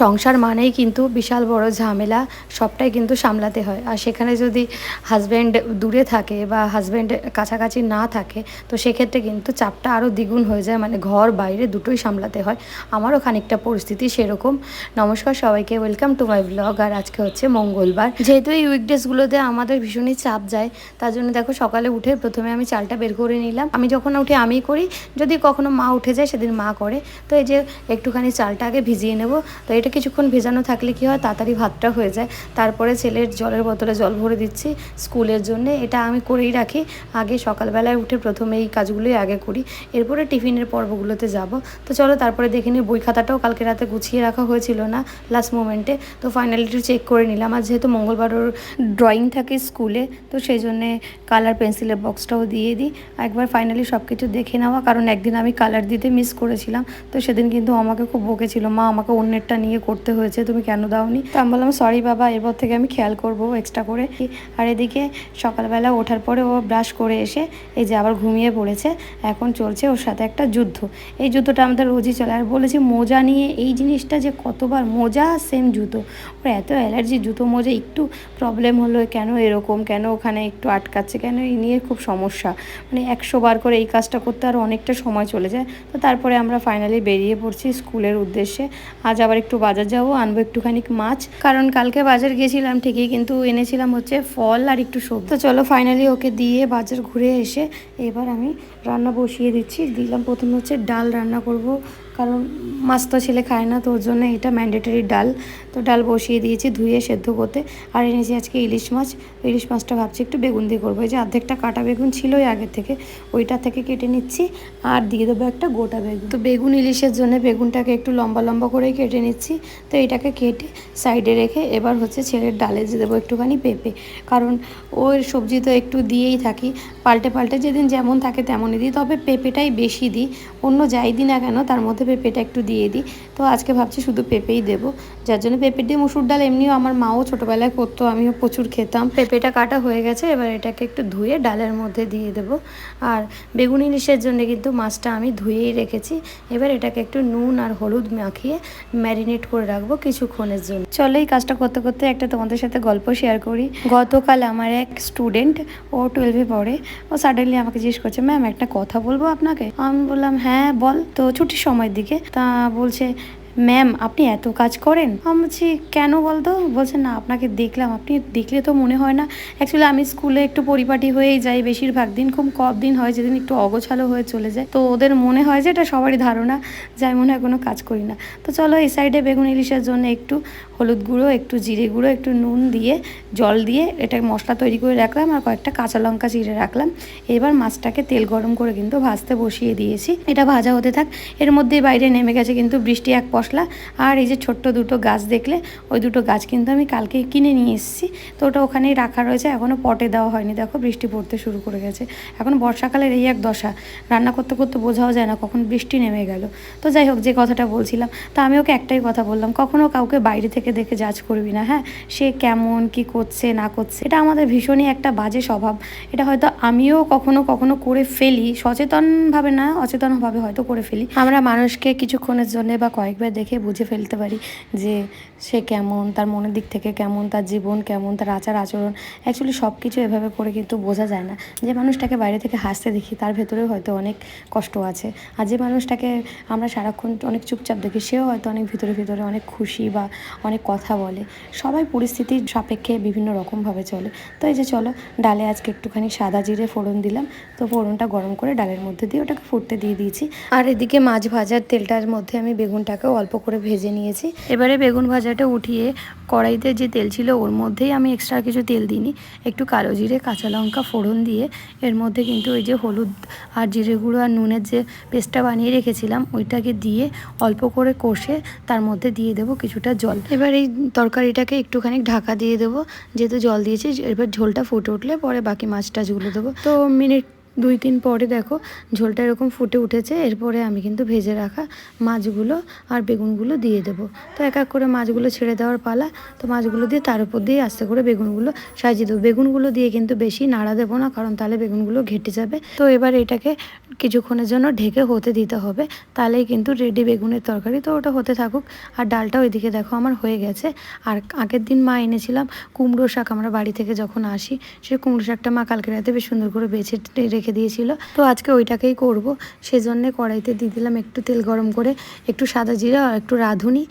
সংসার মানেই কিন্তু বিশাল বড় ঝামেলা, সবটাই কিন্তু সামলাতে হয়। আর সেখানে যদি হাজব্যান্ড দূরে থাকে বা হাজব্যান্ড কাছাকাছি না থাকে, তো সেক্ষেত্রে কিন্তু চাপটা আরও দ্বিগুণ হয়ে যায়। মানে ঘর, বাইরে দুটোই সামলাতে হয়। আমারও খানিকটা পরিস্থিতি সেরকম। নমস্কার সবাইকে। ওয়েলকাম টু মাই ব্লগ আর আজকে হচ্ছে মঙ্গলবার। যেহেতু এই উইকডেজগুলোতে আমাদের ভীষণই চাপ যায়, তার জন্য দেখো সকালে উঠে প্রথমে আমি চালটা বের করে নিলাম। আমি যখন উঠে আমি করি, যদি কখনো মা উঠে যায়, সেদিন মা করে। তো এই যে একটুখানি চালটা আগে ভিজিয়ে নেব। তো এটা কিছুক্ষণ ভেজানো থাকলে কি হয়? তাড়াতাড়ি ভাতটা হয়ে যায়। তারপরে ছেলের জলের বোতলে জল ভরে দিচ্ছি স্কুলের জন্য। এটা আমি করেই রাখি। আগে সকালবেলায় উঠে প্রথমে এই কাজগুলোই আগে করি। এরপরে টিফিনের পর্বগুলোতে যাব। তো চলো তারপরে দেখে নিই, বই খাতাটাও কালকে রাতে গুছিয়ে রাখা হয়েছিল না লাস্ট মোমেন্টে তো ফাইনালিটি চেক করে নিলাম। আর যেহেতু মঙ্গলবার ওর ড্রয়িং থাকে স্কুলে, তো সেই জন্যে কালার পেন্সিলের বক্সটাও দিয়ে দিই। একবার ফাইনালি সব কিছু দেখে নেওয়া। কারণ একদিন আমি কালার দিতে মিস করেছিলাম। তো সেদিন কিন্তু আমাকে খুব বকেছিল। মা আমাকে অন্যেরটা নিয়ে করতে হয়েছে, তুমি কেন দাওনি? তো আমি বললাম সরি বাবা, এরপর থেকে আমি খেয়াল করব এক্সট্রা করে। আর এদিকে সকালবেলা ওঠার পরে ও ব্রাশ করে এসে এই যে আবার ঘুমিয়ে পড়েছে, এখন চলছে ওর সাথে একটা যুদ্ধ। এই যুদ্ধটা আমাদের রোজই চলে। আর বলেছি, মোজা নিয়ে এই জিনিসটা যে কতবার, মোজা সেম জুতো। ওর, এত অ্যালার্জি জুতো মোজা, একটু প্রবলেম হলো, কেন এরকম, কেন ওখানে একটু আটকাচ্ছে, কেন এই নিয়ে খুব সমস্যা। মানে একশো বার করে এই কাজটা করতে আরও অনেকটা সময় চলে যায়। তো তারপরে আমরা ফাইনালি বেরিয়ে পড়ছি স্কুলের উদ্দেশ্যে। আজ আবার একটু বাজার যাব, আনব একটুখানি মাছ। কারণ কালকে বাজার গেছিলাম ঠিকই কিন্তু এনেছিলাম হচ্ছে ফল আর একটু সবজি। তো চলো ফাইনালি ওকে দিয়ে বাজার ঘুরে এসে এবার আমি রান্না বসিয়ে দিচ্ছি। দিলাম প্রথমে হচ্ছে ডাল রান্না করব। কারণ মাছ তো ছেলে খায় না, তো ওর জন্য এটা ম্যান্ডেটরি ডাল। তো ডাল বসিয়ে দিয়েছি ধুয়ে সেদ্ধ করতে। আর এনেছি আজকে ইলিশ মাছ। ইলিশ মাছটা ভাবছি একটু বেগুন দিয়ে করব। এই যে অর্ধেকটা কাটা বেগুন ছিলই আগের থেকে, ওইটা থেকে কেটে নিচ্ছি। আর দিয়ে দেবো একটা গোটা বেগুন। তো বেগুন ইলিশের জন্য বেগুনটাকে একটু লম্বা লম্বা করেই কেটে নিচ্ছি। তো এটাকে কেটে সাইডে রেখে এবার হচ্ছে ছেলের ডালে দিয়ে দেবো একটুখানি পেঁপে। কারণ ওর সবজি তো একটু দিয়েই থাকি। পাল্টে পাল্টে যেদিন যেমন থাকে তেমনই দিই। তবে পেঁপেটাই বেশি দিই। অন্য যাই দিই না কেন, তার মধ্যে পেঁপেটা একটু দিয়ে দিই। তো আজকে ভাবছি শুধু পেঁপেই দেবো। যার জন্য পেঁপে দিয়ে মুসুর ডাল এমনিও আমার মাও ছোটোবেলায় করতো, আমিও প্রচুর খেতাম। পেঁপেটা কাটা হয়ে গেছে, এবার এটাকে একটু ধুয়ে ডালের মধ্যে দিয়ে দেবো। আর বেগুন ইলিশের জন্য কিন্তু মাছটা আমি ধুয়েই রেখেছি। এবার এটাকে একটু নুন আর হলুদ মাখিয়ে ম্যারিনেট করে রাখব কিছুক্ষণের জন্য। চলো এই কাজটা করতে করতে একটা তোমাদের সাথে গল্প শেয়ার করি। গতকাল আমার এক স্টুডেন্ট ও টুয়েলভে পড়ে, ও সাডেনলি আমাকে জিজ্ঞেস করছে ম্যাম একটা কথা বলব আপনাকে? আমি বললাম হ্যাঁ বল। তো ছুটির সময়ের দিকে। তা বলছে ম্যাম আপনি এত কাজ করেন? আমি বলছি, কেন বলতো? বলছে, না, আপনাকে দেখলাম। আপনি দেখলে তো মনে হয় না। অ্যাকচুয়ালি আমি স্কুলে একটু পরিপাটি হয়েই যাই। বেশিরভাগ দিন, খুব কম দিন হয় যেদিন একটু অগোছালো হয়ে চলে যায়। তো ওদের মনে হয় যে এটা সবারই ধারণা, যে আমি মনে হয় কোনো কাজ করি না। তো চলো, এই সাইডে বেগুন ইলিশের জন্য একটু হলুদ গুঁড়ো, একটু জিরে গুঁড়ো, একটু নুন দিয়ে, জল দিয়ে এটা মশলা তৈরি করে রাখলাম আর কয়েকটা কাঁচা লঙ্কা চিড়ে রাখলাম। এবার মাছটাকে তেল গরম করে কিন্তু ভাজতে বসিয়ে দিয়েছি। এটা ভাজা হতে থাক। এর মধ্যে বাইরে নেমে গেছে কিন্তু বৃষ্টি এক পশলা আর এই যে ছোট্ট দুটো গাছ দেখলে, ওই দুটো গাছ কিন্তু আমি কালকে কিনে নিয়ে এসেছি। তো ওটা ওখানেই রাখা রয়েছে এখনও পটে দেওয়া হয়নি। দেখো বৃষ্টি পড়তে শুরু করে গেছে। এখন বর্ষাকালের এই এক দশা, রান্না করতে করতে বোঝাও যায় না কখন বৃষ্টি নেমে গেল। তো যাই হোক, যে কথাটা বলছিলাম, তো আমি ওকে একটাই কথা বললাম কখনও কাউকে বাইরে থেকে দেখে জাজ করবি না হ্যাঁ? সে কেমন, কি করছে, না করছে, এটা আমাদের ভীষণই একটা বাজে স্বভাব। এটা হয়তো আমিও কখনো কখনো করে ফেলি, সচেতনভাবে না, অচেতনভাবে হয়তো করে ফেলি। আমরা মানুষকে কিছুক্ষণের জন্য বা কয়েকবার দেখে বুঝে ফেলতে পারি যে সে কেমন, তার মনের দিক থেকে কেমন, তার জীবন কেমন, তার আচার আচরণ। অ্যাকচুয়ালি সব কিছু এভাবে করে কিন্তু বোঝা যায় না। যে মানুষটাকে বাইরে থেকে হাসতে দেখি, তার ভেতরেও হয়তো অনেক কষ্ট আছে। আর যে মানুষটাকে আমরা সারাক্ষণ অনেক চুপচাপ দেখি, সেও হয়তো অনেক ভিতরে ভিতরে অনেক খুশি বা অনেক কথা বলে। সবাই পরিস্থিতির সাপেক্ষে বিভিন্ন রকমভাবে চলে। তো এই যে চলো, ডালে আজকে একটুখানি সাদা জিরে ফোড়ন দিলাম। তো ফোড়নটা গরম করে ডালের মধ্যে দিয়ে ওটাকে ফুটতে দিয়ে দিয়েছি। আর এদিকে মাছ ভাজার তেলটার মধ্যে আমি বেগুনটাকেও অল্প করে ভেজে নিয়েছি। এবারে বেগুন ভাজাটা উঠিয়ে কড়াইতে যে তেল ছিল ওর মধ্যেই আমি এক্সট্রা কিছু তেল দিইনি। একটু কালো জিরে, কাঁচা লঙ্কা ফোড়ন দিয়ে এর মধ্যে কিন্তু ওই যে হলুদ আর জিরে গুঁড়ো আর নুনের যে পেস্টটা বানিয়ে রেখেছিলাম, ওইটাকে দিয়ে অল্প করে কষে তার মধ্যে দিয়ে দেবো কিছুটা জল। এবার এই তরকারিটাকে একটুখানি ঢাকা দিয়ে দেবো, যেহেতু জল দিয়েছি, এবার ঝোলটা ফুটে উঠলে পরে বাকি মাছ টাছগুলো দেবো। তো মিনিট দুই দিন পরে দেখো ঝোলটা এরকম ফুটে উঠেছে, এরপরে আমি কিন্তু ভেজে রাখা মাছগুলো আর বেগুনগুলো দিয়ে দেবো। তো এক এক করে মাছগুলো ছেড়ে দেওয়ার পালা, তো মাছগুলো দিয়ে তার উপর দিয়ে আস্তে করে বেগুনগুলো সাজিয়ে দেবো। বেগুনগুলো দিয়ে কিন্তু বেশি নাড়া দেবো না, কারণ তাহলে বেগুনগুলো ঘেটে যাবে। তো এবার এটাকে কিছুক্ষণের জন্য ঢেকে হতে দিতে হবে, তাহলেই কিন্তু রেডি বেগুনের তরকারি তো ওটা হতে থাকুক। আর ডালটা ওইদিকে দেখো আমার হয়ে গেছে। আর আগের দিন মা এনেছিলাম কুমড়ো শাক, আমরা বাড়ি থেকে যখন আসি, সে কুমড়ো শাকটা মা কালকে রাতে বেশ সুন্দর করে বেছে রেখে দিয়েছিল। তো আজকে ওইটাকেই করব। সেজন্যে কড়াইতে দিয়ে দিলাম একটু তেল গরম করে, একটু সাদা জিরা আর একটু রাঁধুনি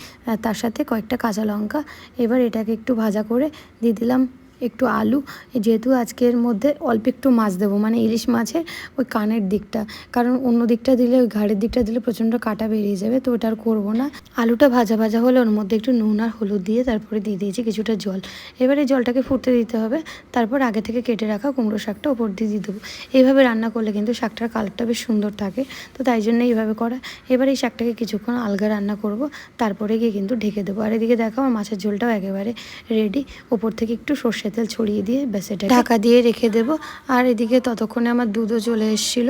তার সাথে কয়েকটা কাঁচা লঙ্কা। এবার এটাকে একটু ভাজা করে দিয়ে দিলাম একটু আলু, যেহেতু আজকের মধ্যে অল্প একটু মাছ দেবো মানে ইলিশ মাছের ওই কানের দিকটা। কারণ অন্য দিকটা দিলে, ওই ঘাড়ের দিকটা দিলে প্রচণ্ড কাটা বেরিয়ে যাবে, তো ওটা আর করব না। আলুটা ভাজা ভাজা হলে ওর মধ্যে একটু নুন আর হলুদ দিয়ে তারপরে দিয়ে দিয়েছি কিছুটা জল। এবারে জলটাকে ফুটতে দিতে হবে, তারপর আগে থেকে কেটে রাখা কুমড়ো শাকটা ওপর দিয়ে দিয়ে দেবো। এইভাবে রান্না করলে কিন্তু শাকটার কালারটা বেশ সুন্দর থাকে, তো তাই জন্য এইভাবে করা। এবার এই শাকটাকে কিছুক্ষণ আলগা রান্না করব, তারপরে গিয়ে কিন্তু ঢেকে দেবো। আর এদিকে দেখো আমার মাছের ঝোলটাও একেবারে রেডি ওপর থেকে একটু সর্ষে তেল ছড়িয়ে দিয়ে ব্যাস এটা ঢাকা দিয়ে রেখে দেব। আর এদিকে ততক্ষণে আমার দুধও চলে এসেছিল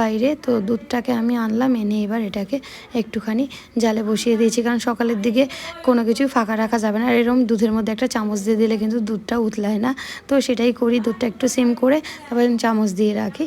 বাইরে, তো দুধটাকে আমি আনলাম, এনে এবার এটাকে একটুখানি জালে বসিয়ে দিয়েছি। কারণ সকালের দিকে কোনো কিছুই ফাঁকা রাখা যাবে না। আর এরকম দুধের মধ্যে একটা চামচ দিয়ে দিলে কিন্তু দুধটা উতলায় না। তো সেটাই করি, দুধটা একটু সেম করে তারপর চামচ দিয়ে রাখি।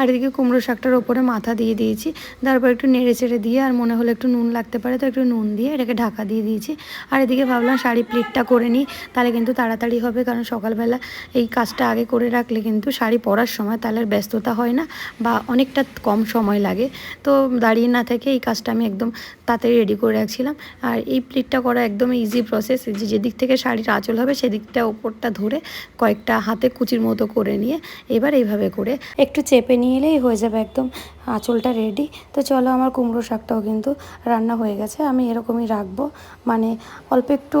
আর এদিকে কুমড়ো শাকটার ওপরে মাথা দিয়ে দিয়েছি। তারপর একটু নেড়ে চেড়ে দিয়ে, আর মনে হলো একটু নুন লাগতে পারে, তো একটু নুন দিয়ে এটাকে ঢাকা দিয়ে দিয়েছি। আর এদিকে ভাবলাম শাড়ি প্লিটটা করে নিই, তাহলে কিন্তু তাড়াতাড়ি হবে, কারণ সকালবেলা এই কাজটা আগে করে রাখলে কিন্তু শাড়ি পরার সময় তাহলে ব্যস্ততা হয় না, বা অনেকটা কম সময় লাগে। তো দাঁড়িয়ে না থেকে এই কাজটা আমি একদম তাড়াতাড়ি রেডি করে রাখছিলাম। আর এই প্লিটটা করা একদম ইজি প্রসেস যে যেদিক থেকে শাড়ির আঁচল হবে সেদিকটা ওপরটা ধরে কয়েকটা হাতে কুচির মতো করে নিয়ে, এবার এইভাবে করে একটু চেপে নিয়ে এলেই হয়ে যাবে একদম আঁচলটা রেডি তো চলো আমার কুমড়ো শাকটাও কিন্তু রান্না হয়ে গেছে, আমি এরকমই রাখব। মানে অল্প একটু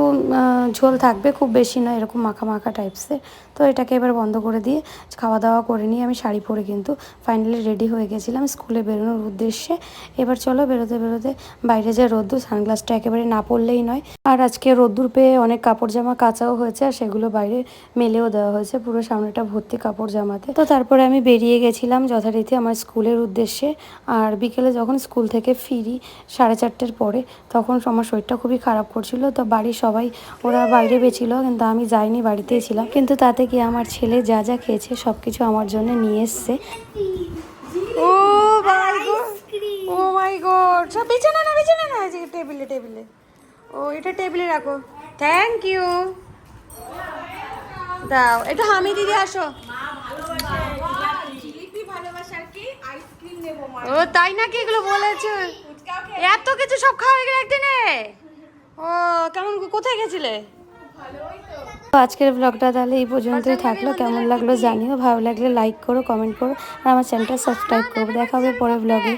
ঝোল থাকবে, খুব বেশি নয়, এরকম মাখা মাখা টাইপসের তো এটাকে এবার বন্ধ করে দিয়ে খাওয়া দাওয়া করে নিয়ে আমি শাড়ি পরে কিন্তু ফাইনালি রেডি হয়ে গেছিলাম স্কুলে বেরোনোর উদ্দেশ্যে। এবার চলো বেরোতে বেরোতে বাইরে যে রোদ্দুর, সানগ্লাসটা একেবারে না পরলেই নয়। আর আজকে রোদ্দুর পেয়ে অনেক কাপড় জামা কাচাও হয়েছে আর সেগুলো বাইরে মেলেও দেওয়া হয়েছে, পুরো সামনেটা ভর্তি কাপড় জামাতে। তো তারপরে আমি বেরিয়ে গেছিলাম যথারীতি আমার স্কুলের উদ্দেশ্যে। আর বিকেলে যখন স্কুল থেকে ফিরি সাড়ে চারটের পরে, তখন আমার শরীরটা খুবই খারাপ করছিল। তো বাড়ির সবাই, ওরা বাইরে বেছিল কিন্তু আমি যাইনি, বাড়িতেই ছিলাম। কিন্তু তাতে কি আমার ছেলে যা যা খেয়েছে সব কিছু আমার জন্য নিয়ে এসছে। ও ও মাই গড সব বিছানা বিছানা টেবিলে টেবিলে। ও, এটা টেবিলে রাখো। থ্যাংক ইউ দাও একটু হামি দিদি, আসো। ও, তাই নাকি এগুলো বলেছে? এত কিছু সব খাওয়া গেলে একদিনে? ও, কেমন, কোথায় গেছিলে? আজকের ব্লগটা তাহলে এই পর্যন্তই থাকল। কেমন লাগল জানিও, ভালো লাগলে লাইক করো কমেন্ট করো, আর আমার চ্যানেলটা সাবস্ক্রাইব করো। দেখা হবে পরে ব্লগে